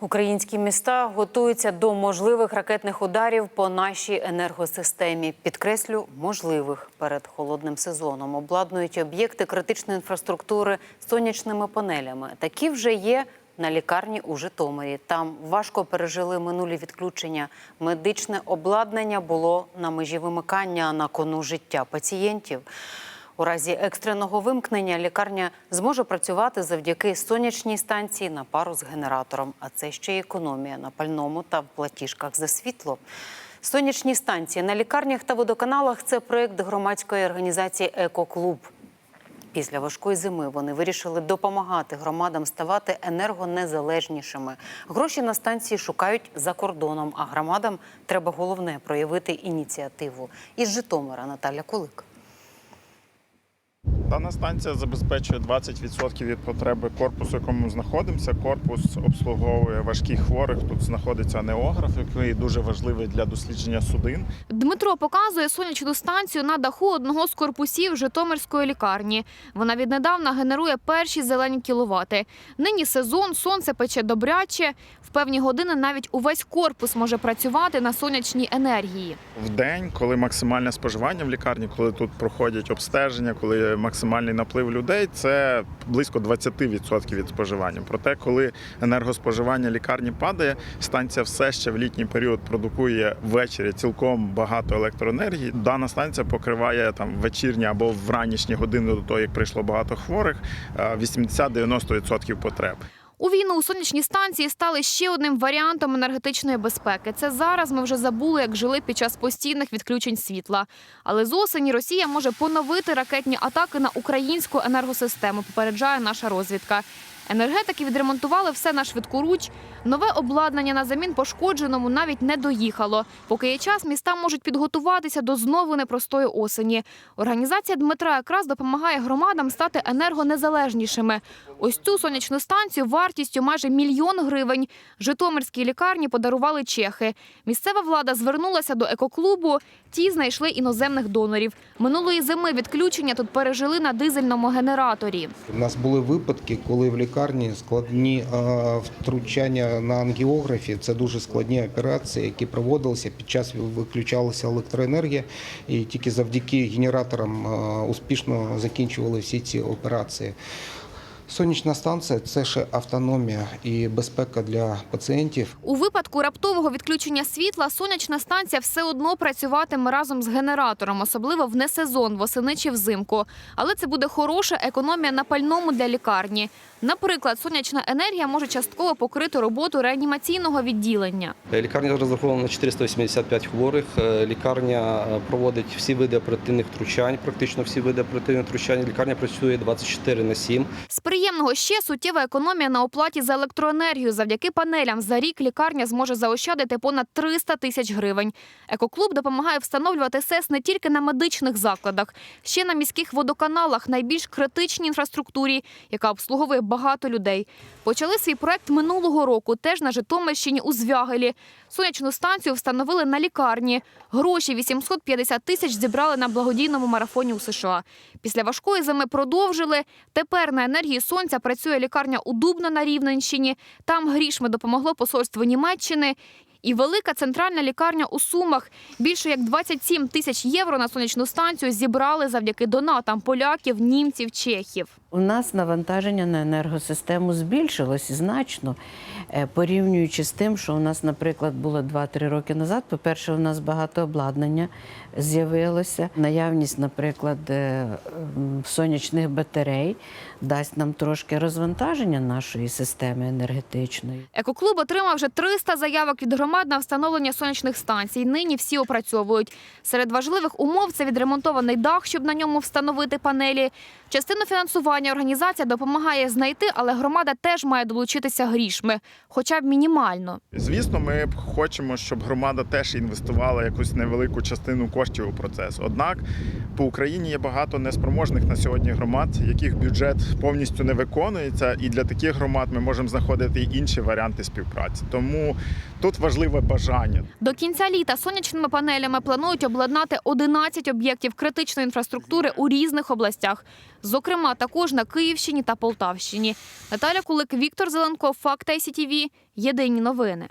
Українські міста готуються до можливих ракетних ударів по нашій енергосистемі. Підкреслю, можливих перед холодним сезоном. Обладнують об'єкти критичної інфраструктури сонячними панелями. Такі вже є на лікарні у Житомирі. Там важко пережили минулі відключення. Медичне обладнання було на межі вимикання на кону життя пацієнтів. У разі екстреного вимкнення лікарня зможе працювати завдяки сонячній станції на пару з генератором. А це ще й економія на пальному та в платіжках за світло. Сонячні станції на лікарнях та водоканалах це проєкт громадської організації Екоклуб. Після важкої зими вони вирішили допомагати громадам ставати енергонезалежнішими. Гроші на станції шукають за кордоном, а громадам треба головне проявити ініціативу. Із Житомира Наталя Кулик. Дана станція забезпечує 20% від потреби корпусу, в якому знаходимося. Корпус обслуговує важких хворих. Тут знаходиться неограф, який дуже важливий для дослідження судин. Дмитро показує сонячну станцію на даху одного з корпусів Житомирської лікарні. Вона віднедавна генерує перші зелені кіловати. Нині сезон, сонце пече добряче. В певні години навіть увесь корпус може працювати на сонячній енергії. В день, коли максимальне споживання в лікарні, коли тут проходять обстеження, коли максимальний наплив людей, це близько 20% від споживання. Проте, коли енергоспоживання лікарні падає, станція все ще в літній період продукує ввечері цілком багато електроенергії. Дана станція покриває там вечірні або в ранішні години до того, як прийшло багато хворих, е, 80-90% потреб. У війну сонячні станції стали ще одним варіантом енергетичної безпеки. Це зараз ми вже забули, як жили під час постійних відключень світла. Але з осені Росія може поновити ракетні атаки на українську енергосистему. Попереджає наша розвідка. Енергетики відремонтували все на швидкоруч. Нове обладнання на замін пошкодженому навіть не доїхало. Поки є час, міста можуть підготуватися до знову непростої осені. Організація Дмитра якраз допомагає громадам стати енергонезалежнішими. Ось цю сонячну станцію вартістю майже мільйон гривень Житомирській лікарні подарували чехи. Місцева влада звернулася до екоклубу. Ті знайшли іноземних донорів. Минулої зими відключення тут пережили на дизельному генераторі. У нас були випадки, коли в лікарні складні втручання на ангіографі. Це дуже складні операції, які проводилися під час виключалася електроенергія, і тільки завдяки генераторам успішно закінчували всі ці операції. Сонячна станція це ще автономія і безпека для пацієнтів. У випадку раптового відключення світла сонячна станція все одно працюватиме разом з генератором, особливо в несезон, восени чи взимку. Але це буде хороша економія на пальному для лікарні. Наприклад, сонячна енергія може частково покрити роботу реанімаційного відділення. Лікарня розрахована на 485 хворих. Е, Лікарня е, проводить всі види оперативних втручань, практично всі види оперативних втручань. Лікарня працює 24 на 7. Приємного ще суттєва економія на оплаті за електроенергію. Завдяки панелям за рік лікарня зможе заощадити понад 300 тисяч гривень. Екоклуб допомагає встановлювати СЕС не тільки на медичних закладах, ще на міських водоканалах, найбільш критичній інфраструктурі, яка обслуговує багато людей. Почали свій проект минулого року, теж на Житомирщині у Звягелі. Сонячну станцію встановили на лікарні. Гроші 850 тисяч зібрали на благодійному марафоні у США. Після важкої зими продовжили. Тепер на енергії сонця працює лікарня у Дубно на Рівненщині. Там грішми допомогло посольство Німеччини. І велика центральна лікарня у Сумах. Більше як 27 тисяч євро на сонячну станцію зібрали завдяки донатам поляків, німців, чехів. У нас навантаження на енергосистему збільшилось значно, е, порівнюючи з тим, що у нас, наприклад, було 2-3 роки назад. По-перше, у нас багато обладнання з'явилося. Наявність, наприклад, е, сонячних батарей дасть нам трошки розвантаження нашої системи енергетичної. Екоклуб отримав вже 300 заявок від громад на встановлення сонячних станцій. Нині всі опрацьовують. Серед важливих умов це відремонтований дах, щоб на ньому встановити панелі. Частину фінансування організація допомагає знайти, але громада теж має долучитися грішми, хоча б мінімально. Звісно, ми б хочемо, щоб громада теж інвестувала якусь невелику частину коштів у процес. Однак по Україні є багато неспроможних на сьогодні громад, яких бюджет повністю не виконується, і для таких громад ми можемо знаходити інші варіанти співпраці. Тому тут важливе бажання. До кінця літа сонячними панелями планують обладнати 11 об'єктів критичної інфраструктури у різних областях. Зокрема, також також на Київщині та Полтавщині. Наталя Кулик, Віктор Зеленко, Факт ICTV. Єдині новини.